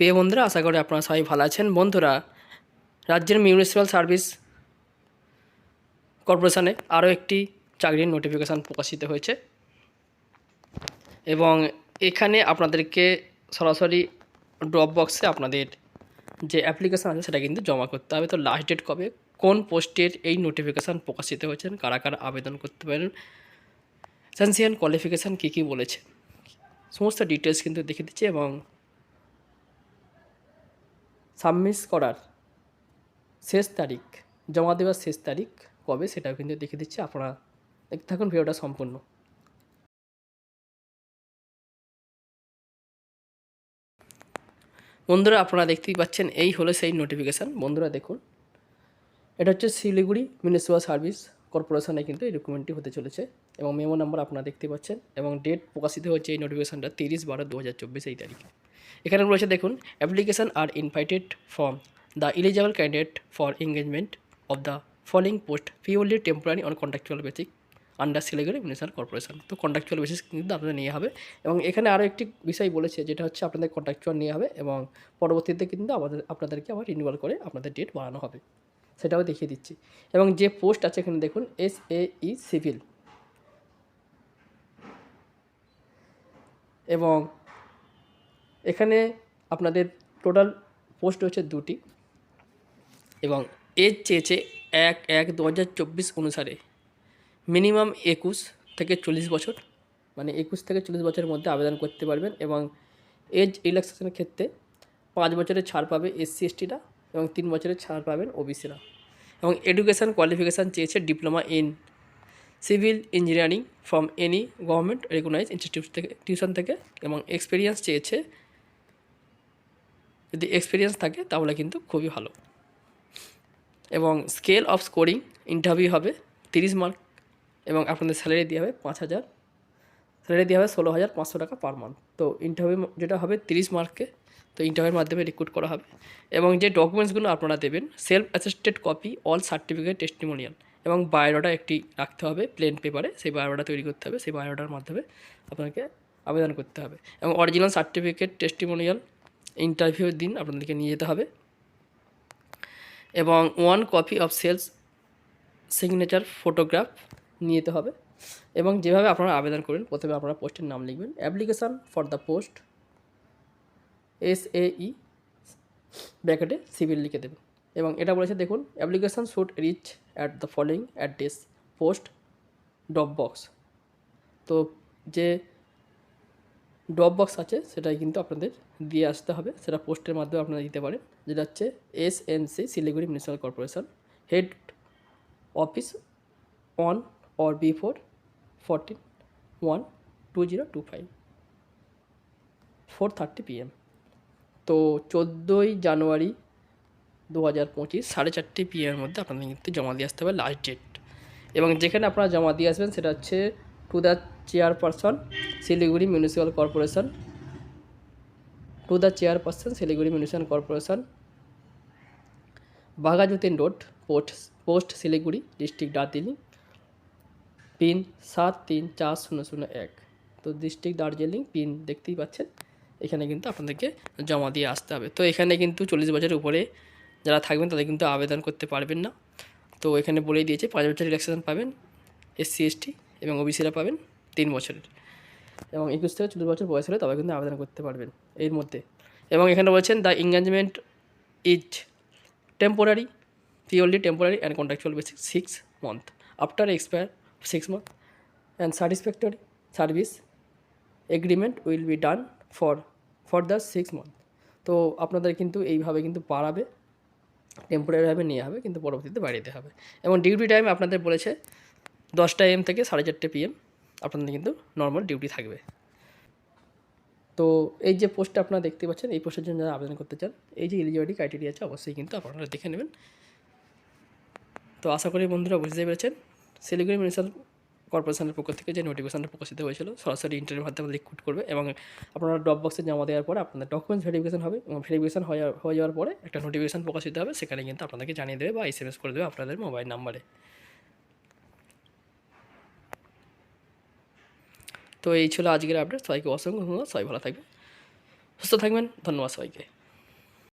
প্রিয় বন্ধুরা, আশা করি আপনারা সবাই ভালো আছেন। বন্ধুরা, রাজ্যের মিউনিসিপ্যাল সার্ভিস কর্পোরেশনে আরও একটি চাকরির নোটিফিকেশান প্রকাশিত হয়েছে এবং এখানে আপনাদেরকে সরাসরি ড্রপ বক্সে আপনাদের যে অ্যাপ্লিকেশান আছে সেটা কিন্তু জমা করতে হবে। তো লাস্ট ডেট কবে, কোন পোস্টের এই নোটিফিকেশান প্রকাশিত হয়েছেন কারা কারা আবেদন করতে পারেন সেন্সিয়ান কোয়ালিফিকেশান কী কী বলেছে, সমস্ত ডিটেলস কিন্তু দেখে দিচ্ছি এবং সাবমিট করার শেষ তারিখ, জমা দেওয়ার শেষ তারিখ কবে সেটাও কিন্তু দেখে দিচ্ছি। আপনারা দেখতে থাকুন, ভিডিওটা সম্পূর্ণ। বন্ধুরা, আপনারা দেখতেই পাচ্ছেন, এই হলো সেই নোটিফিকেশান বন্ধুরা, দেখুন, এটা হচ্ছে শিলিগুড়ি মিউনিসিপ্যাল সার্ভিস কর্পোরেশনে কিন্তু এই ডকুমেন্টটি হতে চলেছে এবং মেমো নাম্বার আপনারা দেখতে পাচ্ছেন এবং ডেট প্রকাশিত হচ্ছে এই নোটিফিকেশানটা তিরিশ বারো দু হাজার এই তারিখে। এখানে রয়েছে দেখুন application are invited from the eligible candidate for engagement of the following post purely temporary on contractual basic under Siliguri municipal corporation তো কন্ট্রাকচুয়াল বেসিস কিন্তু আপনাদের নিয়ে হবে। এবং এখানে আরও একটি বিষয় বলেছে, যেটা হচ্ছে আপনাদের কন্ট্রাকচুয়াল নিয়ে হবে এবং পরবর্তীতে কিন্তু আমাদের আপনাদেরকে আবার রিনিউয়াল করে আপনাদের ডেট বাড়ানো হবে। সেটাও দেখিয়ে দিচ্ছি। এবং যে পোস্ট আছে এখানে দেখুন এস এ ই সিভিল এবং এখানে আপনাদের টোটাল পোস্ট হচ্ছে দুটি এবং এজ চেয়েছে এক এক দু অনুসারে মিনিমাম একুশ থেকে চল্লিশ বছর মানে একুশ থেকে চল্লিশ বছরের মধ্যে আবেদন করতে পারবেন এবং এজ রিল্যাক্সেশনের ক্ষেত্রে পাঁচ বছরের ছাড় পাবে এসসি এসটিরা এবং তিন বছরের ছাড় পাবেন ওবিসিরা এবং এডুকেশান কোয়ালিফিকেশান চেয়েছে diploma in civil engineering from any government recognise institute থেকে টিউশন থেকে এবং এক্সপিরিয়েন্স চেয়েছে যদি এক্সপিরিয়েন্স থাকে, তাহলে কিন্তু খুবই ভালো। এবং স্কেল অফ স্কোরিং ইন্টারভিউ হবে তিরিশ মার্ক এবং আপনাদের স্যালারি দেওয়া হবে পাঁচ হাজার। স্যালারি দেওয়া হবে ষোলো হাজার পাঁচশো টাকা পার মান্থ তো ইন্টারভিউ যেটা হবে তিরিশ মার্ককে তো ইন্টারভিউর মাধ্যমে রিক্রুট করা হবে। এবং যে ডকুমেন্টসগুলো আপনারা দেবেন self assisted copy all certificate testimonial এবং বায়োডাটা একটি রাখতে হবে প্লেন পেপারে সেই বায়োডাটা তৈরি করতে হবে, সেই বায়োডাটার মাধ্যমে আপনাকে আবেদন করতে হবে। এবং অরিজিনাল সার্টিফিকেট টেস্টিমোনিয়াল ইন্টারভিউর দিন আপনাদেরকে নিয়ে যেতে হবে। এবং one copy of self signature photograph নিয়ে যেতে হবে। এবং যেভাবে আপনারা আবেদন করবেন, প্রথমে আপনারা পোস্টের নাম লিখবেন। Application for the post S A E ব্র্যাকেটে সিভিল লিখে দেবেন। এবং এটা বলেছে, দেখুন application should reach at the following address post drop box তো যে ড্রপ বক্স আছে সেটাই কিন্তু আপনাদের দিয়ে আসতে হবে। সেটা পোস্টের মাধ্যমে আপনারা দিতে পারেন। যেটা হচ্ছে S N C Siliguri municipal corporation head office on or before fourteen one two zero two five four thirty PM তো চোদ্দোই জানুয়ারি দু হাজার পঁচিশ, সাড়ে চারটে পিএমের মধ্যে আপনাদের কিন্তু জমা দিয়ে আসতে হবে লাস্ট ডেট এবং যেখানে আপনারা জমা দিয়ে আসবেন, সেটা হচ্ছে to the chairperson, Siliguri municipal corporation. To the chairperson, Siliguri municipal corporation. Baghajatin road, post post Siliguri, district Darjeeling. Pin সাত তিন চার শূন্য শূন্য এক। তো ডিস্ট্রিক্ট দার্জিলিং পিন দেখতেই পাচ্ছেন, এখানে কিন্তু আপনাদেরকে জমা দিয়ে আসতে হবে। তো এখানে কিন্তু চল্লিশ বছরের উপরে যারা থাকবেন, তাদের কিন্তু আবেদন করতে পারবেন না। তো এখানে বলেই দিয়েছে, পাঁচ বছর রিল্যাক্সেশন পাবেন, এসসি, এসটি এবং ওবিসিরা পাবেন। তিন বছরের। এবং একুশ থেকে চল্লিশ বছর বয়স হলে তবে কিন্তু আবেদন করতে পারবেন এর মধ্যে। এবং এখানে বলছেন, the engagement is temporary, purely temporary and contractual basic six month. After expire six month and satisfactory service agreement will be done for for the six month. তো আপনাদের কিন্তু এইভাবে কিন্তু বাড়াবে, টেম্পোরারিভাবে নেওয়া হবে, কিন্তু পরবর্তীতে বাড়িতে হবে। এবং ডিউটি টাইম আপনাদের বলেছে দশটা এম থেকে সাড়ে চারটে পিএম আপনাদের কিন্তু নর্মাল ডিউটি থাকবে। তো এই যে পোস্টটা আপনারা দেখতে পাচ্ছেন, এই পোস্টের জন্য যারা আবেদন করতে চান, এই যে এলিজিবিলিটি ক্রাইটেরিয়া আছে, অবশ্যই কিন্তু আপনারা দেখে নেবেন। তো আশা করি বন্ধুরা বুঝতে পেরেছেন শিলিগুড়ি মিউনিসিপাল কর্পোরেশনের পক্ষ থেকে যে নোটিফিকেশনটা প্রকাশিত হয়েছিল, সরাসরি ইন্টারভিউর মাধ্যমে রিক্রুট করবে এবং আপনারা ড্রপ বক্সে জমা দেওয়ার পরে আপনাদের ডকুমেন্টস ভেরিফিকেশন হবে এবং ভেরিফিকেশন হয়ে যাওয়ার পরে একটা নোটিফিকেশন প্রকাশিত হবে, সেখানে কিন্তু আপনাদেরকে জানিয়ে দেবে বা এস করে দেবে আপনাদের মোবাইল নাম্বারে তো এই ছিল আজকের আপডেট সবাইকে অসংখ্য ধন্যবাদ। সবাই ভালো থাকবে সুস্থ থাকবেন। ধন্যবাদ সবাইকে।